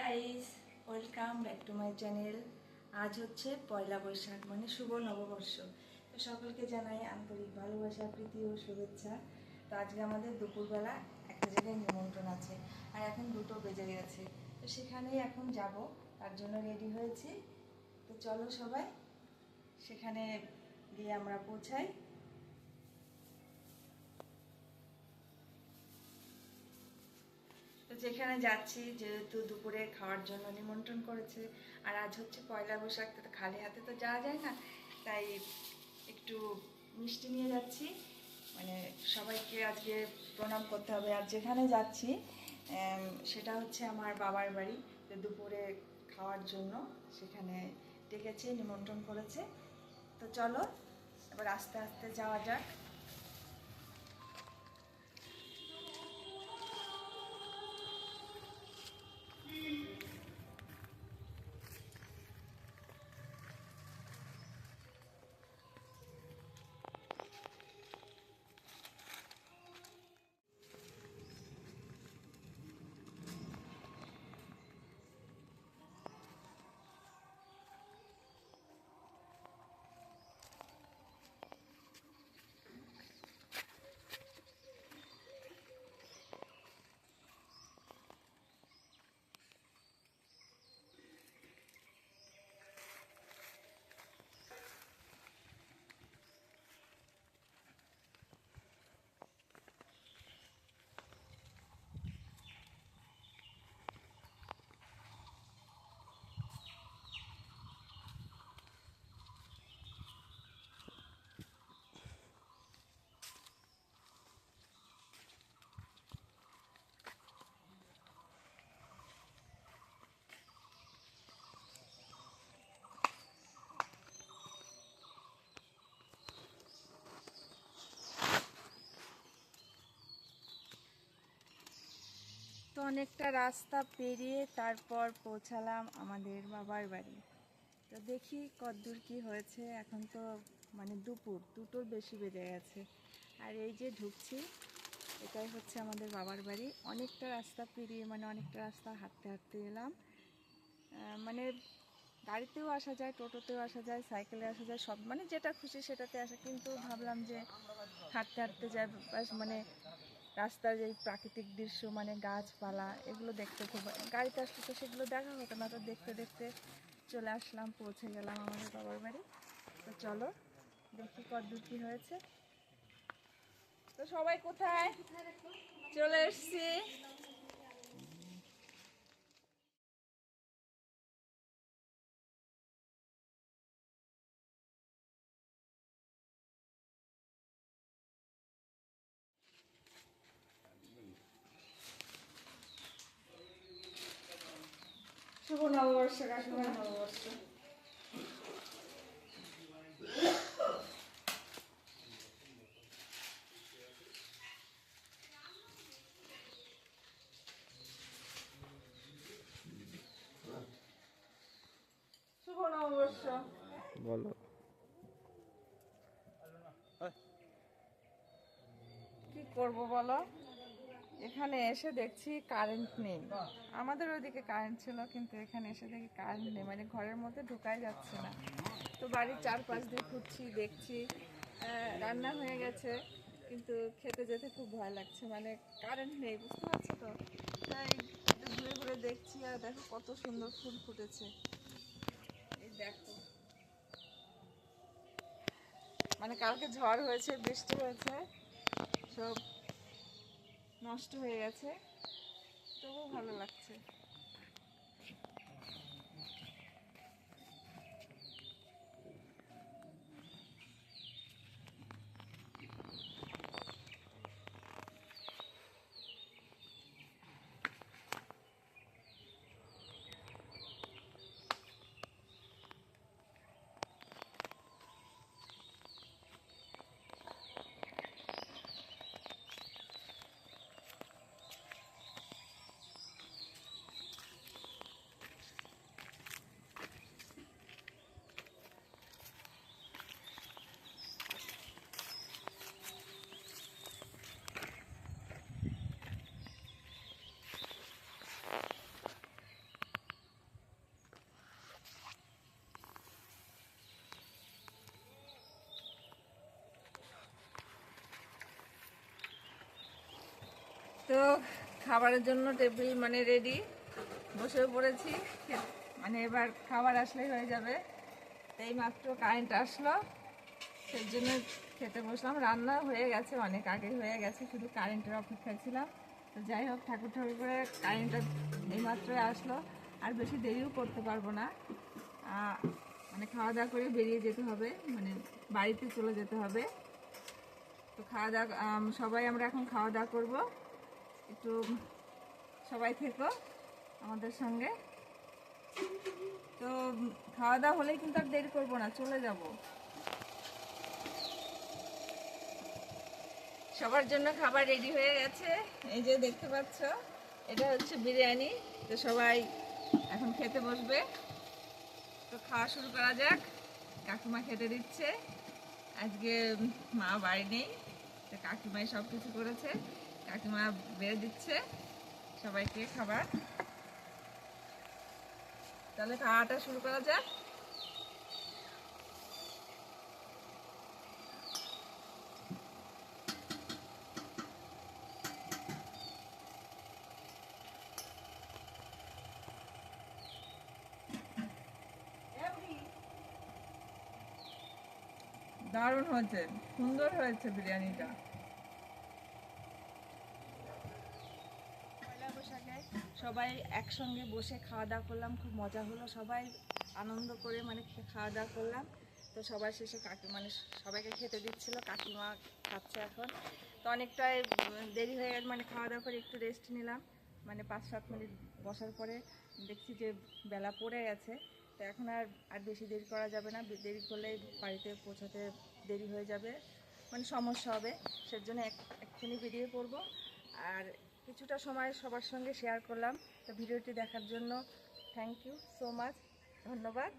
Guys welcome back to my channel আজ হচ্ছে পয়লা বৈশাখ মানে শুভ নববর্ষ। তো সকলকে জানাই আন্তরিক ভালোবাসা, প্রীতি ও শুভেচ্ছা। তো আজকে আমাদের দুপুরবেলা একটা জায়গায় নিমন্ত্রণ আছে, আর এখন দুটো বেজে গেছে। তো সেখানেই এখন যাব, তার জন্য রেডি হয়েছি। তো চলো সবাই, সেখানে গিয়ে আমরা পৌঁছাই। তো যেখানে যাচ্ছি, যেহেতু দুপুরে খাওয়ার জন্য নিমন্ত্রণ করেছে, আর আজ হচ্ছে পয়লা বৈশাখ, তো খালি হাতে তো যাওয়া যায় না, তাই একটু মিষ্টি নিয়ে যাচ্ছি। মানে সবাইকে আজকে প্রণাম করতে হবে। আর যেখানে যাচ্ছি সেটা হচ্ছে আমার বাবার বাড়ি দুপুরে খাওয়ার জন্য সেখানে ডেকেছে, নিমন্ত্রণ করেছে। তো চলো, এবার আস্তে আস্তে যাওয়া যাক। অনেকটা রাস্তা পেরিয়ে তারপর পৌঁছালাম আমাদের বাবার বাড়ি। তো দেখি কতদূর কি হয়েছে। এখন তো মানে দুপুর, দুটোর বেশি বেজে গেছে। আর এই যে ঢুকছি, এটাই হচ্ছে আমাদের বাবার বাড়ি। অনেকটা রাস্তা পেরিয়ে মানে অনেকটা রাস্তা হাঁটতে হাঁটতে এলাম। মানে গাড়িতেও আসা যায়, টোটোতেও আসা যায়, সাইকেলে আসা যায়, সব মানে যেটা খুশি সেটাতে আসা। কিন্তু ভাবলাম যে হাঁটতে হাঁটতে বাস মানে রাস্তার এই প্রাকৃতিক দৃশ্য মানে গাছপালা, এগুলো দেখতে খুব গাড়িতে আসলে তো সেগুলো দেখা হতো না, তো দেখতে দেখতে চলে আসলাম, পৌঁছে গেলাম আমাদের বাবার বাড়ি। তো চলো, দেখি কতদূর কি হয়েছে। তো সবাই কোথায়? চলে এসছি। শুভ নববর্ষ শুভ নববর্ষ। বলো। কি করব বলো? এখানে এসে দেখছি কারেন্ট নেই। আমাদের ওইদিকে কারেন্ট ছিল, কিন্তু এখানে এসে দেখি কারেন্ট নেই। মানে ঘরের মধ্যে ঢুকাই যাচ্ছে না। তো বাড়ির চারপাশ দিয়ে ঘুরছি দেখছি। রান্না হয়ে গেছে, কিন্তু খেতে যেতে খুব ভয় লাগছে। মানে কারেন্ট নেই, বুঝতে পারছ তো? তাই ঘুরে ঘুরে দেখছি আর দেখো কত সুন্দর ফুল ফুটেছে। এই দেখো। মানে কালকে ঝড় হয়েছে, বৃষ্টি হয়েছে, সব নষ্ট হয়ে গেছে। তবুও ভালো লাগছে। খাবারের জন্য টেবিল মানে রেডি বসে পড়েছি। মানে এবার খাবার আসলেই হয়ে যাবে। এই মাত্র কারেন্ট আসলো। সেই জন্য খেতে বসলাম। রান্না হয়ে গেছে, অনেক আগে হয়ে গেছে, শুধু কারেন্টের অপেক্ষায় ছিলাম। তো যাই হোক ঠাকুর ঠাকুর করে কারেন্টটা এইমাত্রই আসলো। আর বেশি দেরিও করতে পারব না। মানে খাওয়া দাওয়া করে বেরিয়ে যেতে হবে। মানে বাড়িতে চলে যেতে হবে। তো খাওয়া দাওয়া সবাই আমরা এখন খাওয়া দাওয়া করব। একটু সবাই থেকো আমাদের সঙ্গে। তো খাওয়া দাওয়া হলেই কিন্তু আর দেরি করব না, চলে যাব। সবার জন্য খাবার রেডি হয়ে গেছে। এই যে দেখতে পাচ্ছ, এটা হচ্ছে বিরিয়ানি। তো সবাই এখন খেতে বসবে। তো খাওয়া শুরু করা যাক। কাকিমা খেতে দিচ্ছে। আজকে মা বাড়ি নেই, তো কাকিমাই সব কিছু করেছে। কাকিমা বেড়ে দিচ্ছে সবাইকে খাবার। তাহলে খাওয়াটা শুরু করা যাক। দারুণ হয়েছে, সুন্দর হয়েছে বিরিয়ানিটা পয়লা বৈশাখে সবাই একসঙ্গে বসে খাওয়া দাওয়া করলাম, খুব মজা হলো। সবাই আনন্দ করে মানে খাওয়া দাওয়া করলাম। তো সবার শেষে কাকি মানে সবাইকে খেতে দিচ্ছিল, কাকিমা খাচ্ছে এখন। তো অনেকটাই দেরি হয়ে গেছে মানে খাওয়া দাওয়া করে একটু রেস্ট নিলাম। মানে পাঁচ সাত মিনিট বসার পরে দেখছি যে বেলা পড়ে গেছে। তো এখন আর আর বেশি দেরি করা যাবে না। দেরি করলে বাড়িতে পৌঁছাতে দেরি হয়ে যাবে। মানে সমস্যা হবে। সেজন্য এক এক্ষুনি বেরিয়ে পড়ব আর কিছুটা সময় সবার সঙ্গে শেয়ার করলাম। তো ভিডিওটি দেখার জন্য থ্যাংক ইউ সো মাচ ধন্যবাদ।